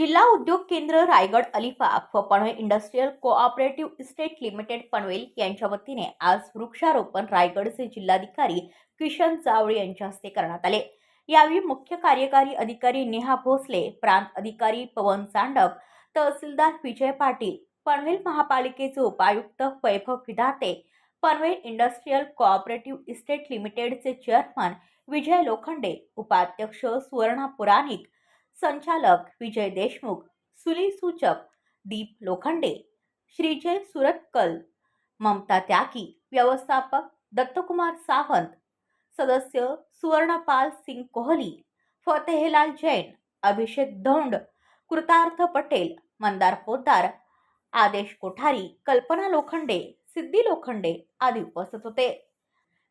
जिल्हा उद्योग केंद्र रायगड अलिफा व Panvel industrial cooperative estate limited Panvel यांच्या वतीने आज वृक्षारोपण रायगडचे जिल्हाधिकारी किशन चावळे यांच्या हस्ते करण्यात आले. यावेळी मुख्य कार्यकारी अधिकारी नेहा भोसले प्रांत अधिकारी पवन चांडक तहसीलदार विजय पाटील पनवेल महापालिकेचे उपायुक्त Vaibhav Vidhate Panvel industrial cooperative estate लिमिटेडचे चेअरमन विजय लोखंडे उपाध्यक्ष सुवर्णा पुराणिक संचालक विजय देशमुख सुली सूचक दीप लोखंडे श्रीजय सुरतकल ममता त्यागी व्यवस्थापक दत्तकुमार सावंत सदस्य सुवर्णपाल सिंग कोहली फतेहलाल जैन अभिषेक धोंड कृतार्थ पटेल मंदार पोद्दार आदेश कोठारी कल्पना लोखंडे सिद्धी लोखंडे आदी उपस्थित होते.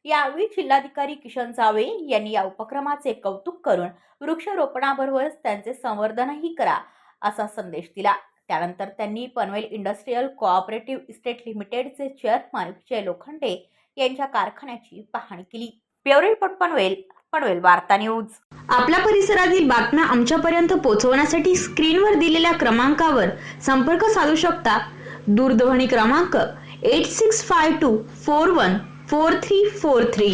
यावेळी जिल्हाधिकारी किशन जावळे यांनी या उपक्रमाचे कौतुक करून वृक्षारोपणाबरोबरच त्यांचे संवर्धनही करा असा संदेश दिला. त्यानंतर त्यांनी पनवेल इंडस्ट्रीयल कोऑपरेटिव्ह इस्टेट लिमिटेडचे चेअरमन विजय लोखंडे यांच्या कारखान्याची पाहणी केली. ब्युरो रिपोर्ट पनवेल पनवेल वार्ता न्यूज. आपल्या परिसरातील बातम्या आमच्यापर्यंत पोहोचवण्यासाठी स्क्रीनवर दिलेल्या क्रमांकावर संपर्क साधू शकता. दूरध्वनी क्रमांक eight six five two four one four three four three.